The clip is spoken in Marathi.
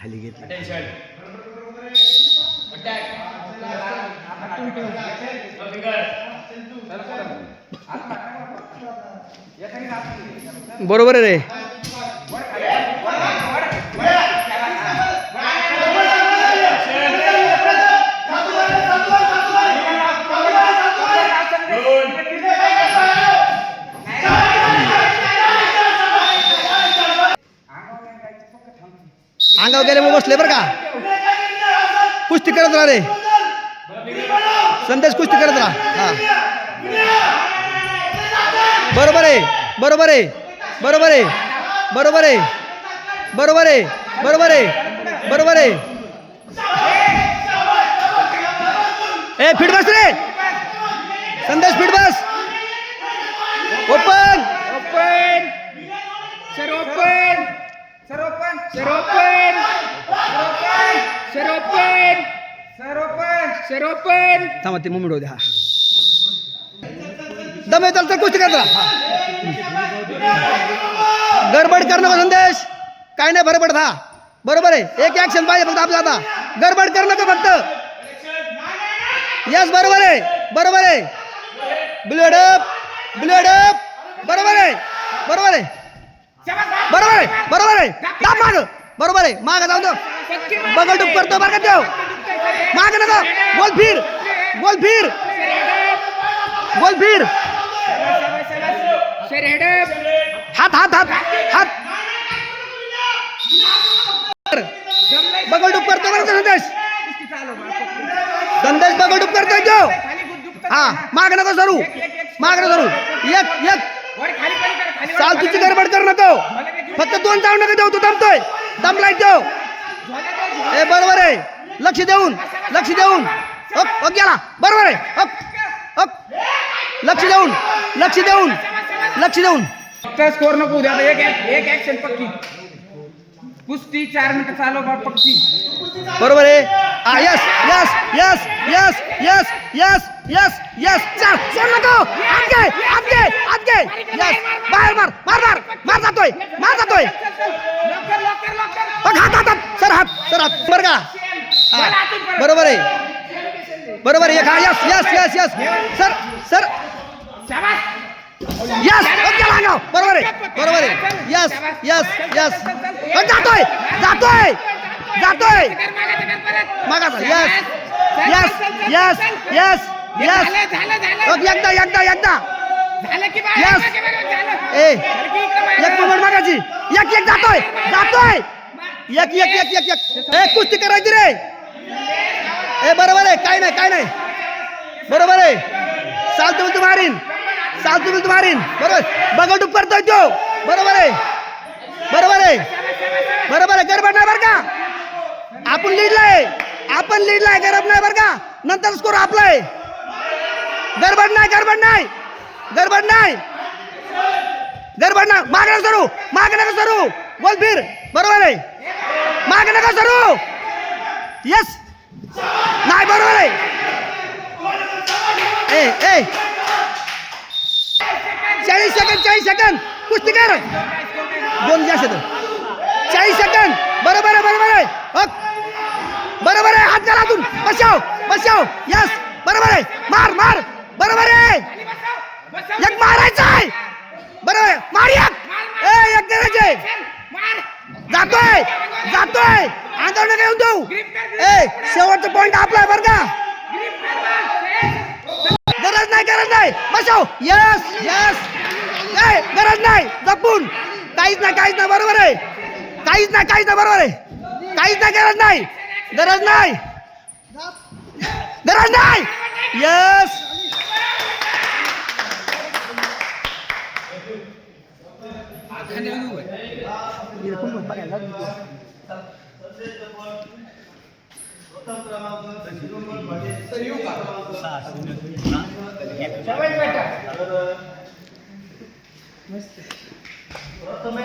खाली घेतलं बरोबर आहे रे अंगावर गेले बसले बरं का? कुस्ती करत राहा रे. संदेश कुस्ती करत राहा. हा. बरोबर आहे बरोबर आहे बरोबर आहे बरोबर आहे बरोबर आहे बरोबर आहे बरोबर आहे. ए फिट बस रे. संदेश फिट बस. Open sir open sir open sir open sir थांबा ते मुमेंट होते हा दम येतात तर कुस्ती करता. गडबड कर नको संदेश. काय नाही बरोबर पडत बरोबर आहे. एक ऍक्शन पाहिजे फक्त आपला आता. गडबड कर नका फक्त. यस बरोबर आहे. बरोबर आहे. ब्लेड अप ब्लेड अप बरोबर आहे. बरोबर आहे. बरोबर आहे बरोबर आहे. दाब माग. बरोबर आहे. माग जाऊ दो. बगल डुब करतो बरं का देव माग नको. बोल फिर. बोल फिर. बोल फिर. हात हात हात. हात. बगल डुब करतो बरं का संदेश? संदेश बगल डुब करतोय देव हा. माग नको सरू. माग नको सरू. एक एक साल तुझी गडबड कर नको फक्त दोन जाऊ नका देऊ? तू दमतोय? दमलाय देऊ. ए बरोबर आहे. लक्ष देऊन लक्ष देऊन. ओक ओक गेला. बरोबर आहे. ओक ओक लक्ष देऊन लक्ष देऊन लक्ष देऊन. फक्त स्कोर नको उद्या एक एक ऍक्शन पक्की. कुस्ती चार मिनिटं चालव बा पक्की बरोबर आहे. Yes yes yes yes yes yes yes yes चल सोड नको आत घे आत घे आत घे. यस बाहेर मार मार मार. मार जातोय मार जातोय. लवकर लवकर लवकर बघ हात हात हात. सर हात सर हात. बरं का? हा, बरोबर आहे. बरोबर आहे. एक हा yes yes yes yes sir sir. शाबास. यस बरोबर आहे बरोबर आहे यस यस यस जातोय जातोय जातोय मागा yes yes yes yes yes एकदा एकदा एकदा? झालं. ए? एक मोमेंट मागायची एक एक जातोय जातोय एक एक एक एक एक ए कुस्ती करायची रे ए बरोबर आहे काय नाही काय नाही बरोबर आहे तुम्ही तू मारीन साल मी तू मारीन. बरोबर. बगडूप करतोय तो. बरोबर आहे. बरोबर आहे. बरोबर आहे. गरबड नाही बरं का? आपण लीडला आहे. आपण लीडला आहे. नाही बरं का? नंतर स्कोर आपला आहे. गरबड नाही गरबड नाही. गरबड नाही. गरबड ना माग नका सरू. माग नका सरू. बोल फिर. बरोबर आहे. माग नका सरू. यस नाही बरोबर आहे. ए ए. चाळीस सेकंद चाळीस सेकंद. कुस्ती कर दोन जास्त चाळीस सेकंद. बरोबर आहे बरोबर आहे. बरोबर आहे. हात घाला अजून. बसाव बसाव. यस. बरोबर आहे. मार मार. बरोबर आहे. एक मारायचं आहे. बरोबर आहे. मार एक. ए एक करायचे जातोय. जातोय. आंदोलन घेऊन देऊ ए शेवटचा पॉइंट आपला आहे बरं का. गरज नाही गरज नाही. बसव. यस यस नाही गरज नाही. जपून. काहीच नाही काहीच नाही बरोबर आहे. काहीच नाही काहीच नाही बरोबर आहे. काहीच नाही गरज नाही. गरज नाही. गरज नाही. यस प्रथमेश મસ્ત. તમે